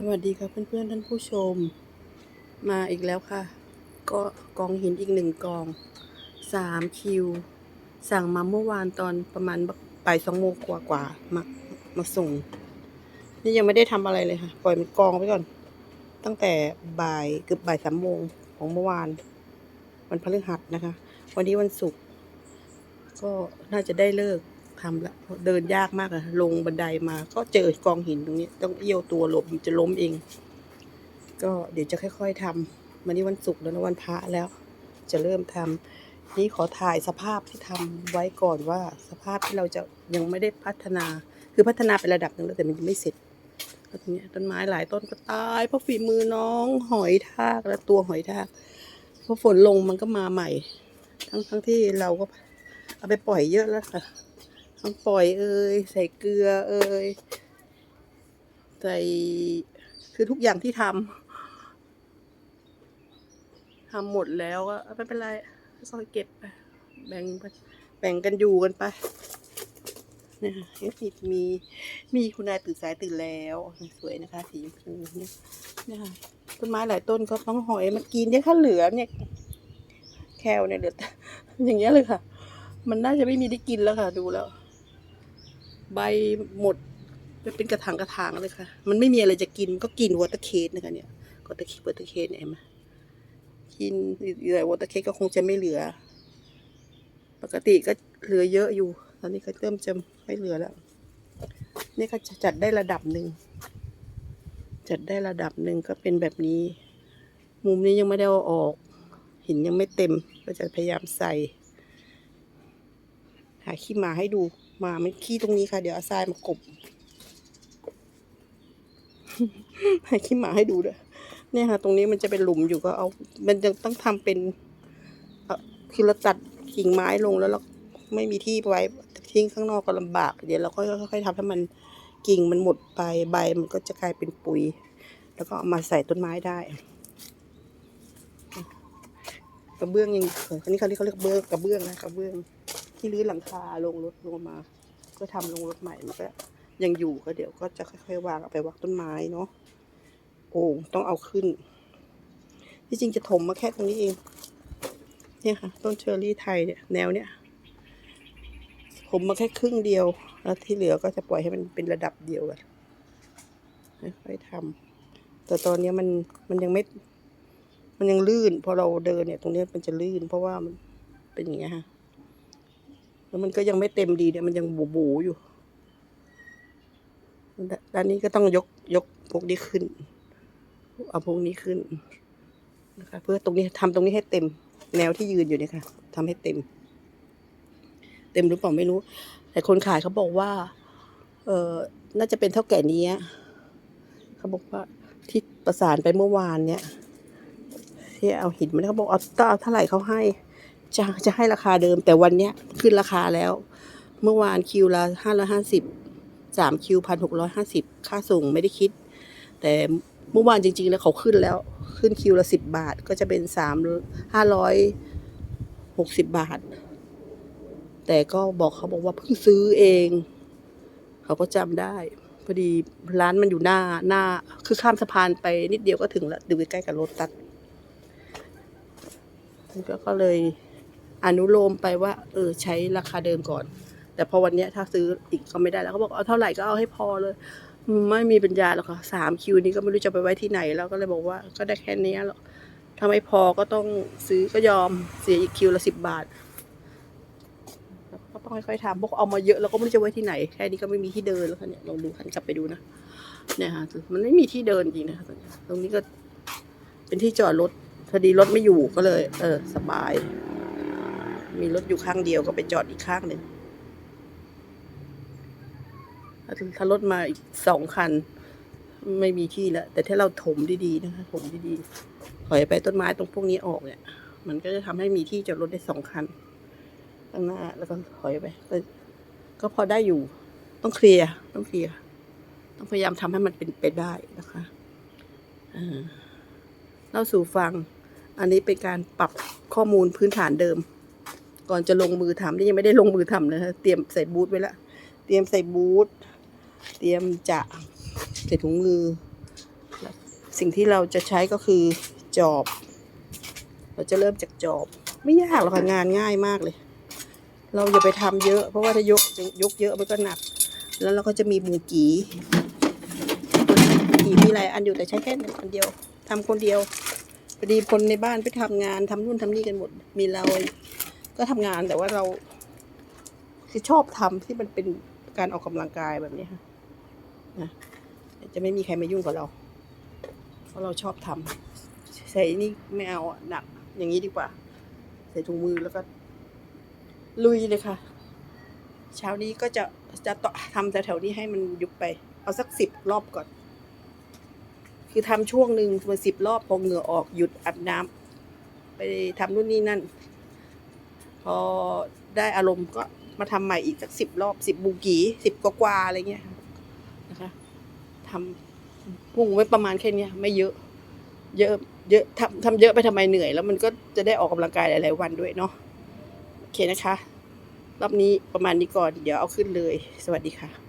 สวัสดีครับเพื่อนๆท่านผู้ชม มาอีกแล้วค่ะ ก็กองหินอีกหนึ่งกองสามคิว สั่งมาเมื่อวานตอนประมาณบ่ายสองโมงกว่าๆมามาส่ง นี่ยังไม่ได้ทำอะไรเลยค่ะ ปล่อยมันกองไว้ก่อน ตั้งแต่บ่ายเกือบบ่ายสามโมงของเมื่อวาน วันพฤหัสนะคะ วันนี้วันศุกร์ก็น่าจะได้เลิก ทำละเพราะเดินยากมากอะลงบันไดมา ก็เจอกองหินตรงนี้ ต้องเอี้ยวตัวหลบอยู่จะล้มเอง ก็เดี๋ยวจะค่อย ๆทำวันนี้วันศุกร์แล้วนะวันพระแล้ว จะเริ่มทำนี่ขอถ่ายสภาพที่ทำไว้ก่อนว่าสภาพที่เราจะยังไม่ได้พัฒนา คือพัฒนาไประดับหนึ่งแล้วแต่มันยังไม่เสร็จแล้วทีเนี้ต้นไม้หลายต้นก็ตายเพราะฝีมือน้องหอยทากและตัวหอยทากพอฝนลงมันก็มาใหม่ ทั้งทั้งที่เราก็เอาไปปล่อยเยอะแล้วค่ะ ทั้งปล่อยเอ่ยใส่เกลือเอ่ยใส่คือทุกอย่างที่ทำทำหมดแล้วก็ไม่เป็นไรค่อยเก็บไปแบ่งไปแบ่งกันอยู่กันไปนี่ค่ะเอฟซีมีมีคุณนายตื่นสายตื่นแล้วสวยนะคะ สีชมพูเนี่ยนี่ยค่ะต้นไม้หลายต้นก็ต้องหอยมันกินเนี่ยถ้าเหลือเนี่ยแคลเนี่ยเหลืออย่างเงี้ยเลยค่ะ มันน่าจะไม่มีได้กินแล้วค่ะ ดูแล้ว ใบหมดเป็นกระถางกระถางเลยค่ะ มันไม่มีอะไรจะกินก็กินวอเตอร์เคสนะคะเนี่ยวอเตอร์เควอเตอร์เคสเนี่ยเห็นไหมกินเหลือวอเตอร์เคสก็คงจะไม่เหลือ ปกติก็เหลือเยอะอยู่ ตอนนี้ก็เริ่มจะไม่เหลือแล้ว นี่ก็จะจัดได้ระดับหนึ่ง จัดได้ระดับหนึ่งก็เป็นแบบนี้ มุมนี้ยังไม่ได้เอาออก หินยังไม่เต็ม ก็จะพยายามใส่ หาขี้มาให้ดู หมามันขี้ตรงนี้ค่ะ เดี๋ยวเอาทรายมากบใหาขี้หมาให้ดูด้วยเนี่ยค่ะ ตรงนี้มันจะเป็นหลุมอยู่ก็เอา มันจะต้องทำเป็นคือเราตัดกิ่งไม้ลงแล้วเราไม่มีที่ไว้ทิ้งข้างนอกก็ลำบาก เดี๋ยวเราค่อยๆค่อยๆทำให้มันกิ่งมันหมดไปใบมันก็จะกลายเป็นปุ๋ย แล้วก็เอามาใส่ต้นไม้ได้กระเบื้องยังอันนี้เขาเรียกเขาเรียกกระเบื้องกระเบื้องนะกระเบื้อง ที่รื้อหลังคาลงรถลงมา ก็ทำลงรถใหม่มันก็ยังอยู่ก็เดี๋ยวก็จะค่อยๆวางไปวางต้นไม้เนาะโอ่งต้องเอาขึ้น ที่จริงจะถมมาแค่ตรงนี้เอง เนี่ยค่ะ ต้นเชอร์รี่ไทยเนี่ยแนวเนี้ยผมมาแค่ครึ่งเดียว แล้วที่เหลือก็จะปล่อยให้มันเป็นระดับเดียวกันค่อยๆทำแต่ตอนนี้มันมันยังไม่ มันยังลื่น พอเราเดินเนี่ย ตรงนี้มันจะลื่น เพราะว่ามันเป็นอย่างเงี้ยค่ะ แล้วมันก็ยังไม่เต็มดีเนี่ยมันยังบูบูอยู่ ด้านนี้ก็ต้องยกยกพวกนี้ขึ้น เอาพวกนี้ขึ้นนะคะเพื่อตรงนี้ทำตรงนี้ให้เต็ม แนวที่ยืนอยู่เนี่ยค่ะทำให้เต็ม เต็มหรือเปล่าไม่รู้ แต่คนขายเขาบอกว่า เออน่าจะเป็นเท่าแก่นี้เขาบอกว่าที่ประสานไปเมื่อวานเนี่ยที่เอาหินมันเขาบอกเอาต้องเอาเท่าไหร่เขาให้ จะจะให้ราคาเดิม แต่วันเนี้ยขึ้นราคาแล้ว เมื่อวานคิวละห้าร้อยห้าสิบสามคิวพันหกร้อยห้าสิบค่าส่งไม่ได้คิด แต่เมื่อวานจริงๆแล้วเขาขึ้นแล้ว ขึ้นคิวละสิบบาทก็จะเป็นสามห้าร้อยหกสิบบาท แต่ก็บอกเขาบอกว่าเพิ่งซื้อเอง เขาก็จำได้พอดีร้านมันอยู่หน้าหน้า คือข้ามสะพานไปนิดเดียวก็ถึงแล้วดูใกล้ๆกับรถตัดก็เลย อนุโลมไปว่า เออใช้ราคาเดิมก่อน แต่พอวันเนี้ยถ้าซื้ออีกก็ไม่ได้แล้วเขาบอกเอาเท่าไหร่ก็เอาให้พอเลยไม่มีปัญญาหรอกค่ะสามคิวนี้ก็ไม่รู้จะไปไว้ที่ไหนแล้วก็เลยบอกว่าก็ได้แค่นี้หรอกถ้าไม่พอก็ต้องซื้อก็ยอมเสียอีกคิวละสิบบาทก็ต้องค่อยๆทำพวกเอามาเยอะแล้วก็ไม่รู้จะไว้ที่ไหนแค่นี้ก็ไม่มีที่เดินแล้วค่ะเนี่ยลองดูหันกลับไปดูนะเนี่ยค่ะมันไม่มีที่เดินจริงนะคะตรงนี้ตรงนี้ก็เป็นที่จอดรถพอดีรถไม่อยู่ก็เลย เออ สบาย มีรถอยู่ข้างเดียวก็ไปจอดอีกข้างหนึ่งถ้ารถมาอีกสองคัน ไม่มีที่แล้ว แต่ถ้าเราถมดีๆนะคะถมดีๆถอยไปต้นไม้ตรงพวกนี้ออกเนี่ย มันก็จะทำให้มีที่จอดรถได้สองคันข้างหน้าแล้วก็ถอยไปก็พอได้อยู่ ต้องเคลียร์ต้องเคลียร์ต้องพยายามทำให้มันเป็นไปได้นะคะเล่าสู่ฟัง อันนี้เป็นการปรับข้อมูลพื้นฐานเดิม ก่อนจะลงมือทำนี่ยังไม่ได้ลงมือทำเลยนะเตรียมใส่บูทไว้แล้วเตรียมใส่บูท เตรียมจะใส่ถุงมือ สิ่งที่เราจะใช้ก็คือจอบ เราจะเริ่มจากจอบ ไม่ยากหรอกค่ะงานง่ายมากเลย เราอย่าไปทำเยอะ เพราะว่าถ้ายกยกเยอะมันก็หนัก แล้วเราก็จะมีบูกีบูกีมีหลายอันอยู่แต่ใช้แค่อันเดียวทำคนเดียวพอดีคนในบ้านไปทำงานทำนู่นทำนี่กันหมด มีเรา ก็ทำงานแต่ว่าเราคือชอบทำที่มันเป็นการออกกำลังกายแบบนี้ค่ะนะจะไม่มีใครมายุ่งกับเรา เพราะเราชอบทำใส่นี่ไม่เอาหนัก อย่างนี้ดีกว่า ใส่ถุงมือแล้วก็ ลุยเลยค่ะ เช้านี้ก็จะจะต่อทำแต่แถวนี้ให้มันยุบไป เอาสักสิบรอบก่อน คือทำช่วงหนึ่งมาสิบรอบพอเหงื่อออกหยุดอาบน้ำไปทำนู่นนี่นั่น อได้อารมณ์ก็มาทำใหม่อีกสักสิบรอบสิบบูกีสิบกว่าๆอะไรเงี้ยนะคะทำพุ่งไว้ประมาณแค่เนี้ยไม่เยอะ เยอะเยอะทำทำเยอะไปทำไมเหนื่อย แล้วมันก็จะได้ออกกำลังกายหลาย ๆ วันด้วยเนาะโอเคนะคะ รอบนี้ประมาณนี้ก่อน เดี๋ยวเอาขึ้นเลย สวัสดีค่ะ